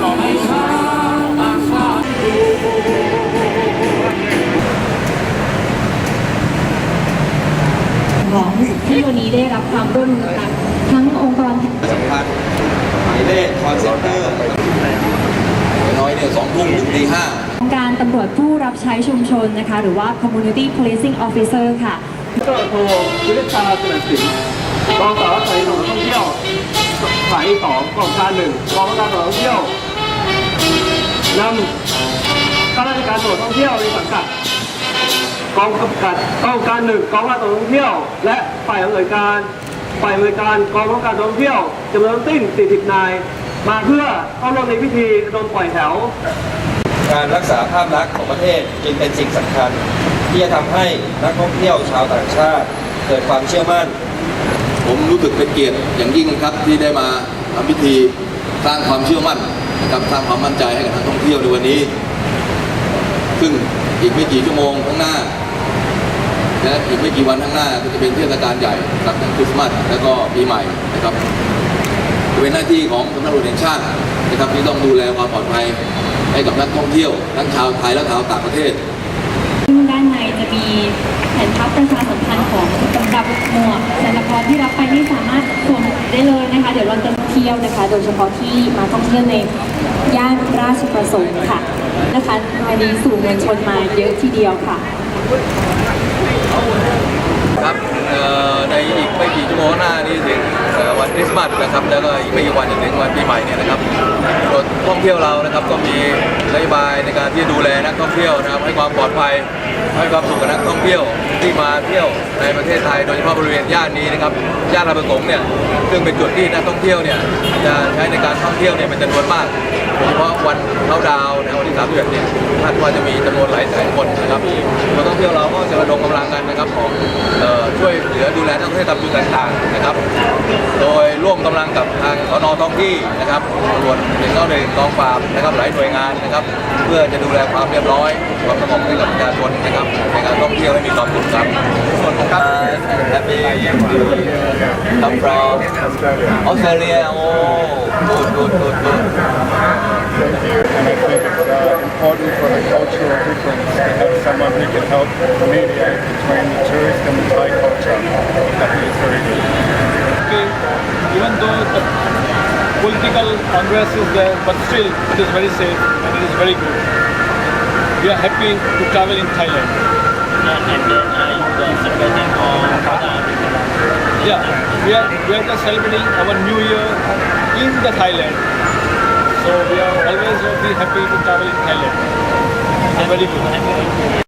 หลอกของที่วันนี้ได้รับความร่วมมือกันทั้งองค์กรสำคัญหมายเลขคอนเซ็นเตอร์น้อยเนี่ยสองทุ่มถึงตีห้าองค์การตำรวจผู้รับใช้ชุมชนนะคะ หรือว่า community policing officer ค่ะก็โทรวิริชาสนันสินกองสารวัตรสายตรวจท่องเที่ยวสายสองกองการหนึ่งกองการตรวจท่องเที่ยว นำข้าราชการตรวจท่องเที่ยวในสังกัดกองกำกับกองการหนึ่งกองการตรวจท่องเที่ยว และฝ่ายอำนวยการฝ่ายอำนวยการกองกำกับท่องเที่ยวจำนวนทั้งสิ้น 40 นาย มาเพื่อเข้าร่วมในพิธีโดนปล่อยแถว การรักษาภาพลักษณ์ของประเทศจึงเป็นสิ่งสำคัญ ที่จะทำให้นักท่องเที่ยวชาวต่างชาติ เกิดความเชื่อมั่น ผมรู้สึกเป็นเกียรติอย่างยิ่งครับที่ได้มาทำพิธีสร้างความเชื่อมั่น นะครับสร้างความมั่นใจให้กับนักท่องเที่ยวในวันนี้ ซึ่งอีกไม่กี่ชั่วโมงข้างหน้า และอีกไม่กี่วันข้างหน้าก็จะเป็นเทศกาลใหญ่ครับคริสต์มาสแล้วก็ปีใหม่นะครับเป็นหน้าที่ของสำนักงานตำรวจแห่งชาตินะครับที่ต้องดูแลความปลอดภัยให้กับนักท่องเที่ยวทั้งชาวไทยและชาวต่างประเทศซึ่งด้านในจะมีแผ่นพับประชาสัมพันธ์ของสำหรับหมวกแต่ละพรที่รับไปนี่สามารถสวมได้เลยนะคะ เดี๋ยวเราจะ เที่ยวนะคะ โดยเฉพาะที่มาท่องเที่ยวในย่านราชประสงค์ค่ะนะคะวันนี้สู่มวลชนมาเยอะทีเดียวค่ะ ครับในอีกไม่กี่ชั่วโมงหน้านี่ถึงวันคริสต์มาสนะครับแล้วก็อีกไม่กี่วันจะถึงวันปีใหม่เนี่ยนะครับรถท่องเที่ยวเรานะครับก็มีนโยบายในการที่จะดูแลนักท่องเที่ยวนะครับให้ความปลอดภัยให้ความสุขกับนักท่องเที่ยว ที่มาเที่ยวในประเทศไทย โดยเฉพาะบริเวณย่านนี้นะครับย่านราประสงค์เนี่ยซึ่งเป็นจุดที่นักท่องเที่ยวเนี่ยจะใช้ในการท่องเที่ยวเนี่ยเป็นจำนวนมากโดยเฉพาะวันเข้าดาวน์ในวันที่31เนี่ยคาดว่าจะมีจำนวนหลายแสนคนนะครับนักท่องเที่ยวเราก็จะระดมกำลังกันนะครับของออช่วยเหลือดูแลนักท่องเที่ยวตามจุดต่างๆนะครับ กำลังกับทางสนท้องที่นะครับตำรวจหนึ่งเก้าหนึ่งกองปราบนะครับหลายหน่วยงานนะครับ เพื่อจะดูแลความเรียบร้อยความสงบให้กับประชาชนนะครับในการท่องเที่ยวให้มีความสุขครับส่วนของครับ Happy come from Australia oh good good good good And I think it's uh, important for the cultural difference to have someone who can help mediate political unrest is there, but still it is very safe and it is very good. We are happy to travel in Thailand. and then uh, you are celebrating. Yeah, we are we are just celebrating our New Year in the Thailand. So we are always very happy to travel in Thailand. So very good.